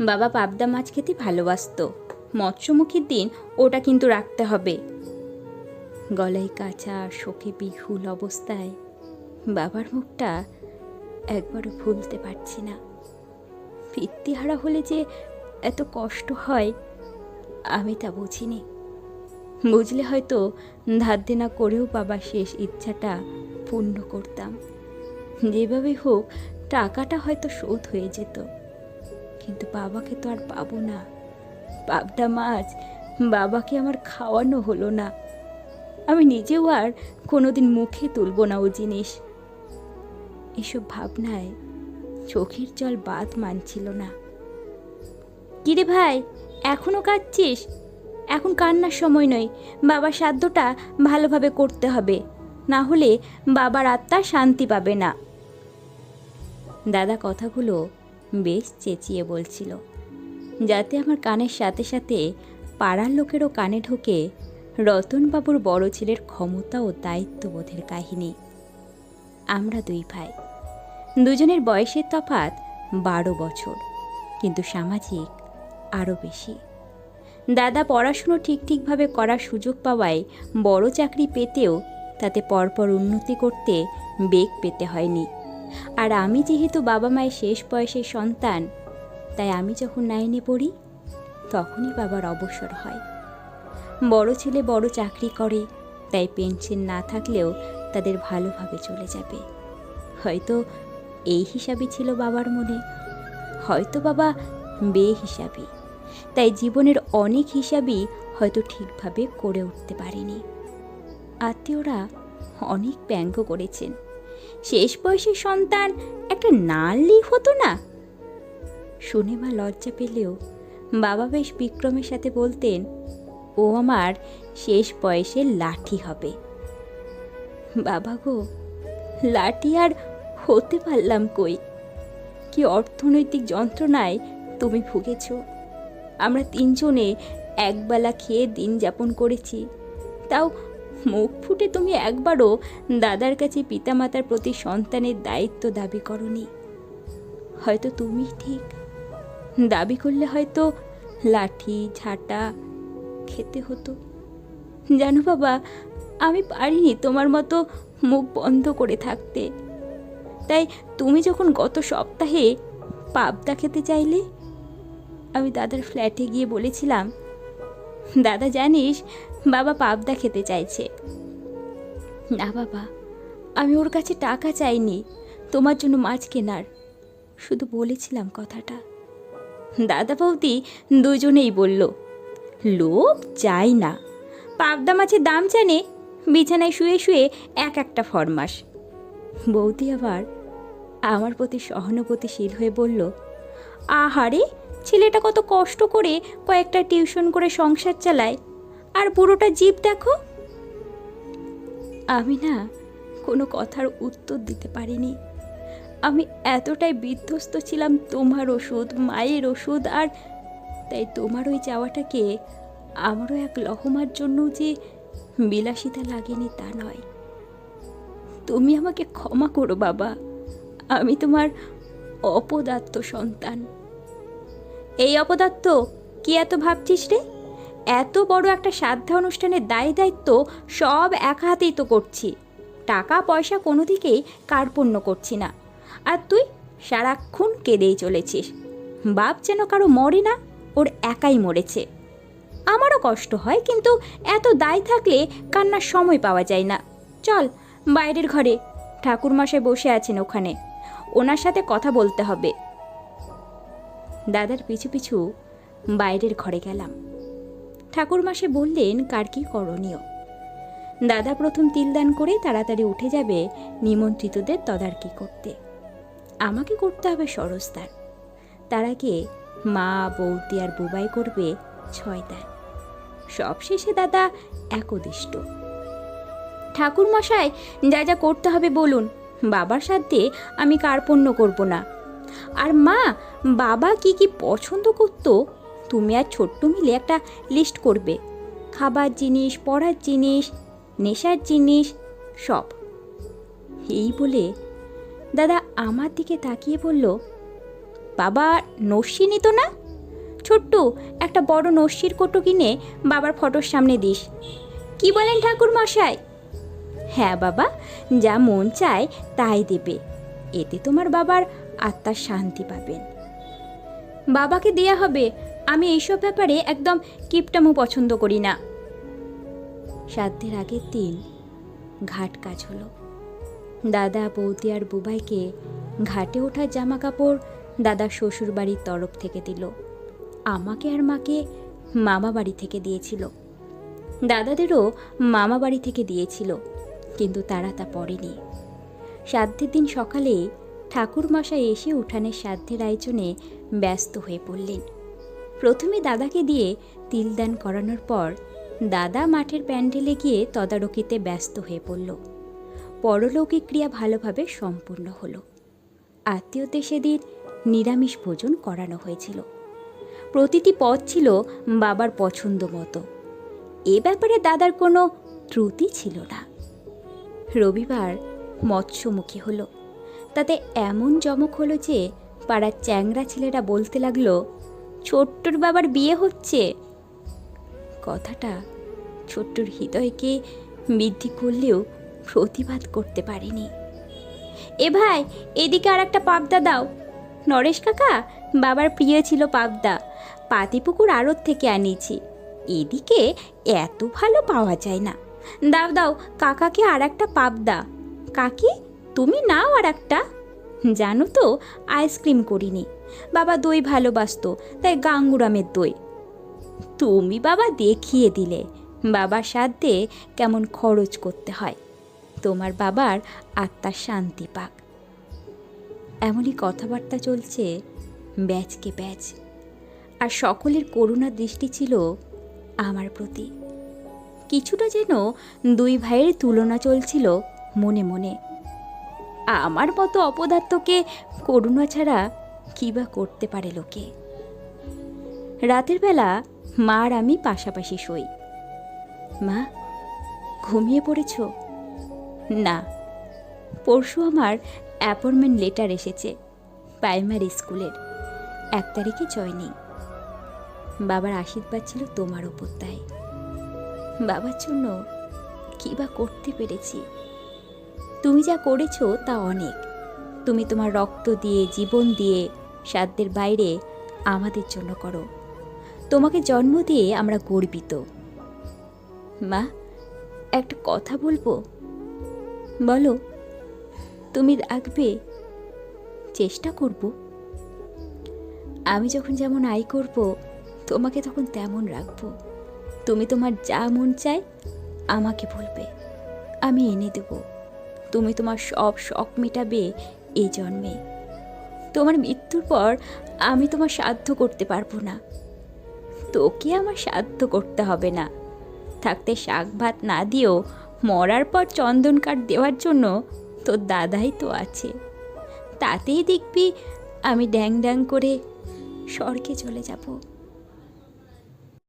বাবা পাবদা মাছ খেতে ভালোবাসতো। মৎস্যমুখীর দিন ওটা কিন্তু রাখতে হবে। গলায় কাঁচা শোকে বিহুল অবস্থায় বাবার মুখটা একবারও ভুলতে পারছি না। ভিত্তিহারা হলে যে এত কষ্ট হয়, আমি তা বুঝিনি। বুঝলে হয়তো ধার দেনা করেও বাবার শেষ ইচ্ছাটা পূর্ণ করতাম। যেভাবে হোক, টাকাটা হয়তো শোধ হয়ে যেত। কিন্তু বাবাকে তো আর পাবো না। পাবদা মাছ, বাবাকে আমার খাওয়ানো হলো না। আমি নিজেও আর কোনোদিন মুখে তুলব না ও জিনিস। এসব ভাবনায় চোখের জল বাদ মানছিল না। কিরে ভাই এখনও কাঁদছিস? এখন কান্নার সময় নয়, বাবার সাধ্যটা ভালোভাবে করতে হবে। না হলে বাবার আত্মা শান্তি পাবে না। দাদা কথাগুলো বেশ চেঁচিয়ে বলছিল, যাতে আমার কানের সাথে সাথে পাড়ার লোকেরও কানে ঢোকে রতনবাবুর বড় ছেলের ক্ষমতা ও দায়িত্ববোধের কাহিনী। আমরা দুই ভাই। দুজনের বয়সের তফাত বারো বছর, কিন্তু সামাজিক আরও বেশি। দাদা পড়াশুনো ঠিক ঠিকভাবে করার সুযোগ পাওয়ায় বড় চাকরি পেতেও তাতে পরপর উন্নতি করতে বেগ পেতে হয়নি। আর আমি যেহেতু বাবা মায়ের শেষ বয়সের সন্তান, তাই আমি যখন নাইনে পড়ি, তখনই বাবার অবসর হয়। বড় ছেলে বড় চাকরি করে, তাই পেনশন না থাকলেও তাদের ভালোভাবে চলে যাবে। হয়তো এই হিসাবই ছিল বাবার মনে, হয়তো বাবা বে হিসাবে, তাই জীবনের অনেক হিসাবই হয়তো ঠিকভাবে করে উঠতে পারেনি। আত্মীয়রা অনেক ব্যঙ্গ করেছেন। শেষ বয়সের সন্তান একটা নালি হতো না? শুনে মা লজ্জা পেলেও বাবা বেশ বিক্রমের সাথে বলতেন, ও আমার শেষ বয়সে লাঠি হবে। বাবা গো, লাঠি আর হতে পারলাম কই? কি অর্থনৈতিক যন্ত্রণায় তুমি ভুগেছ? আমরা তিনজনে একবেলা খেয়ে দিন যাপন করেছি, তাও মুখ ফুটে তুমি একবারও দাদার কাছে পিতামাতার প্রতি সন্তানের দায়িত্ব দাবি করনি। হয়তো তুমি ঠিক। দাবি করলে হয়তো লাঠি, ঝাঁটা খেতে হতো। জানো বাবা, আমি পারিনি তোমার মতো মুখ বন্ধ করে থাকতে। তাই তুমি যখন গত সপ্তাহে পাবদা খেতে চাইলে, আমি দাদার ফ্ল্যাটে গিয়ে বলেছিলাম দাদা জানিস, বাবা পাবদা খেতে চাইছে। না বাবা, আমি ওর কাছে টাকা চাইনি, তোমার জন্য মাছ কেনার। শুধু বলেছিলাম কথাটা। দাদা বৌদি দুজনেই বলল, লোভ চাই না। পাবদা মাছের দাম জানে, বিছানায় শুয়ে শুয়ে এক একটা ফরমাস বৌদি আবার আমার প্রতি সহানুভূতিশীল হয়ে বলল, আহারে ছেলেটা কত কষ্ট করে কয়েকটা টিউশন করে সংসার চালায়। আর পুরোটা জীব দেখো। আমি না কোনো কথার উত্তর দিতে পারিনি। আমি এতটাই বিধ্বস্ত ছিলাম তোমার ওষুধ, মায়ের ওষুধ, আর তাই তোমার ওই চাওয়াটাকে আমারও এক লহমার জন্য যে বিলাসিতা লাগেনি তা নয়। তুমি আমাকে ক্ষমা করো বাবা। আমি তোমার অপদার্থ সন্তান। এই অপদার্থ কি এত ভাবছিস রে? এত বড় একটা সাধ্যা অনুষ্ঠানের দায় দায়িত্ব সব এক হাতেই তো করছি। টাকা, পয়সা কোনো দিকেই কার্পণ্য করছি না। আর তুই সারাক্ষণ কেঁদেই চলেছিস। বাপ যেন কারও মরে না, ওর একাই মরেছে। আমারও কষ্ট হয়, কিন্তু এত দায় থাকলে কান্নার সময় পাওয়া যায় না। চল, বাইরের ঘরে। ঠাকুরমশাই বসে আছেন ওখানে। ওনার সাথে কথা বলতে হবে। দাদার পিছু পিছু বাইরের ঘরে গেলাম। ঠাকুরমাসে বললেন, কার কি করণীয়? দাদা প্রথম তিলদান করে তাড়াতাড়ি উঠে যাবে, নিমন্ত্রিতদের তদারকি করতে। আমাকে করতে হবে সরস্তার তার আগে মা, বৌদি আর বুবাই করবে ছয় দান সবশেষে দাদা একদিষ্ট। ঠাকুর মশাই যা যা করতে হবে বলুন। বাবার সাথে আমি কার্পণ্য করব না? আর মা, বাবা কি কি পছন্দ করতো? তুমি আর ছোট্ট মিলে একটা লিস্ট করবে। খাবার জিনিস, পড়ার জিনিস, নেশার জিনিস, সব। এই বলে দাদা আমার দিকে তাকিয়ে বলল, বাবা নস্যি নিত না? ছোট্টু, একটা বড় নস্যির কোটো কিনে বাবার ফটোর সামনে দিস। কি বলেন ঠাকুর মশাই? হ্যাঁ বাবা, যা মন চায় তাই দেবে। এতে তোমার বাবার আত্মার শান্তি পাবেন। বাবাকে দেয়া হবে, আমি এইসব ব্যাপারে একদম কিপটামো পছন্দ করি না। সাধ্যের আগের দিন ঘাট কাজ হলো। দাদা, বৌদি আর বুবাইকে ঘাটে ওঠার জামা কাপড় দাদা শ্বশুর বাড়ির তরফ থেকে দিল। আমাকে আর মাকে মামা বাড়ি থেকে দিয়েছিল। দাদাদেরও মামা বাড়ি থেকে দিয়েছিল, কিন্তু তারা তা পড়েনি। সাধ্যের দিন সকালে ঠাকুরমশাই এসে উঠানের সাধ্যের আয়োজনে ব্যস্ত হয়ে পড়লেন। প্রথমে দাদাকে দিয়ে তিলদান করানোর পর দাদা মাঠের প্যান্ডেলে গিয়ে তদারকিতে ব্যস্ত হয়ে পড়ল। পরলৌকিক ক্রিয়া ভালোভাবে সম্পূর্ণ হলো। আত্মীয়দের সেদিন নিরামিষ ভোজন করানো হয়েছিল। প্রতিটি পদ ছিল বাবার পছন্দ মতো। এ ব্যাপারে দাদার কোনো ত্রুটি ছিল না। রবিবার মৎস্যমুখী হলো। তাতে এমন জমক হলো যে পাড়ার চ্যাংরা ছেলেরা বলতে লাগল, ছোট্টর বাবার বিয়ে হচ্ছে। কথাটা ছোট্টর হৃদয়কে বৃদ্ধি করলেও প্রতিবাদ করতে পারেনি। এ ভাই, এদিকে আর একটা পাবদা দাও। নরেশ কাকা, বাবার প্রিয় ছিল পাবদা। পাতিপুকুর আড়ত থেকে আনিয়েছি। এদিকে এত ভালো পাওয়া যায় না। দাও দাও, কাকাকে আর একটা পাবদা। কাকি? তুমি নাও আর একটা। জানো তো, আইসক্রিম করিনি। বাবা দই ভালোবাসতো, তাই গাঙ্গুরামের দই। তুমি বাবা দেখিয়ে দিলে, বাবার সাধ্যে কেমন খরচ করতে হয়। তোমার বাবার আত্মার শান্তি পাক। এমনই কথাবার্তা চলছে ব্যাচকে ব্যাচ। আর সকলের করুণা দৃষ্টি ছিল আমার প্রতি। কিছুটা যেন দুই ভাইয়ের তুলনা চলছিল মনে মনে। আমার মতো অপদার্থকে করুণা ছাড়া কী বা করতে পারে লোকে? রাতের বেলা মা আর আমি পাশাপাশি শই। মা, ঘুমিয়ে পড়েছ? না। পরশু আমার অ্যাপয়েন্টমেন্ট লেটার এসেছে প্রাইমারি স্কুলের। এক তারিখে জয়নিং। বাবার আশীর্বাদ ছিল তোমার ওপর তাই। বাবার জন্য কী বা করতে পেরেছি? তুমি যা করেছ তা অনেক। তুমি তোমার রক্ত দিয়ে, জীবন দিয়ে, সাধ্যের বাইরে আমাদের জন্য করো। তোমাকে জন্ম দিয়ে আমরা গর্বিত। মা, একটা কথা বলব? বলো, তুমি রাখবে? চেষ্টা করব। আমি যখন যেমন আয় করব, তোমাকে তখন তেমন রাখব। তুমি তোমার যা মন চায়, আমাকে বলবে। আমি এনে দেব। তুমি তোমার সব শখ মেটাবে এই জন্মে। তোমার মৃত্যুর পর আমি তোমার সাধ্য করতে পারব না। তোকে আমার সাধ্য করতে হবে না। থাকতে শাক ভাত না দিয়েও মরার পর চন্দন কাঠ দেওয়ার জন্য তোর দাদাই তো আছে। তাতেই দেখবি আমি ড্যাং ড্যাং করে স্বর্গে চলে যাব।